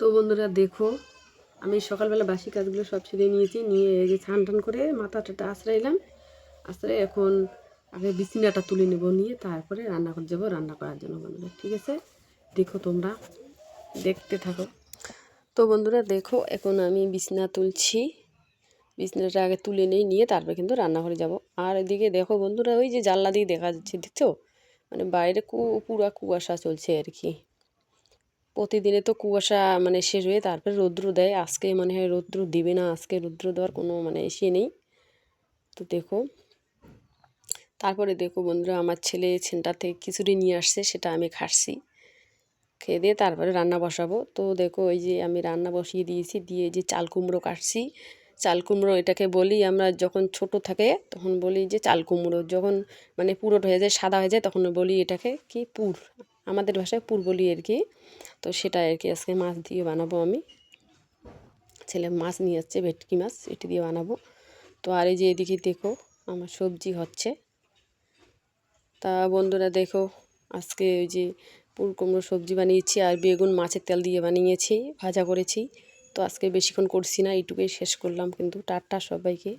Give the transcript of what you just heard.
তো বন্ধুরা দেখো, আমি সকালবেলা বাসি কাজগুলো সব ছেড়ে নিয়েছি, নিয়ে এই যে ছান টান করে মাথা টাটা আশ্রাইলাম আশ্রয় এখন আগে বিছানাটা তুলে নেব, নিয়ে তারপরে রান্না করে যাব, রান্না করার জন্য বন্ধুরা, ঠিক আছে? দেখো তোমরা, দেখতে থাকো। তো বন্ধুরা দেখো, এখন আমি বিছনা তুলছি। বিছনাটা আগে তুলে নেই, নিয়ে তারপরে কিন্তু রান্নাঘরে যাব। আর এদিকে দেখো বন্ধুরা, ওই যে জানলা দিয়ে দেখা যাচ্ছে, দেখছ? মানে বাইরে কু, পুরা কুয়াশা চলছে আর কি। প্রতিদিনে তো কুয়াশা মানে শেষ হয়ে তারপরে রৌদ্র দেয়। আজকে মনে হয় রৌদ্র দিবে না, আজকে রৌদ্র দেওয়ার কোনো মানে এসে নেই। তো দেখো, তারপরে দেখো বন্ধুরা, আমার ছেলে সেন্টার থেকে খিচুড়ি নিয়ে আসছে, সেটা আমি খাচ্ছি। খেয়ে দিয়ে তারপরে রান্না বসাবো। তো দেখো ওই যে আমি রান্না বসিয়ে দিয়েছি, দিয়ে যে চাল কুমড়ো কাটছি। চাল কুমড়ো এটাকে বলি আমরা যখন ছোট থাকে, তখন বলি যে চাল কুমড়ো। যখন মানে পুরোট হয়ে যায়, সাদা হয়ে যায়, তখন বলি এটাকে কি? পুর। আমাদের ভাষায় পুর বলি আর কি। তো সেটা আর কি আজকে মাছ দিয়ে বানাবো আমি। ছেলে মাছ নিয়ে যাচ্ছে, ভেটকি মাছ এটি দিয়ে বানাবো। তো আর এই যে এদিকে দেখো, আমার সবজি হচ্ছে। তা বন্ধুরা দেখো, আজকে ওই যে পুর কুমড়ো সবজি বানিয়েছি আর বেগুন মাছের তেল দিয়ে বানিয়েছি, ভাজা করেছি। তো আজকে বেশিক্ষণ করছি না, এইটুকুই শেষ করলাম। কিন্তু টাটা সবাইকে।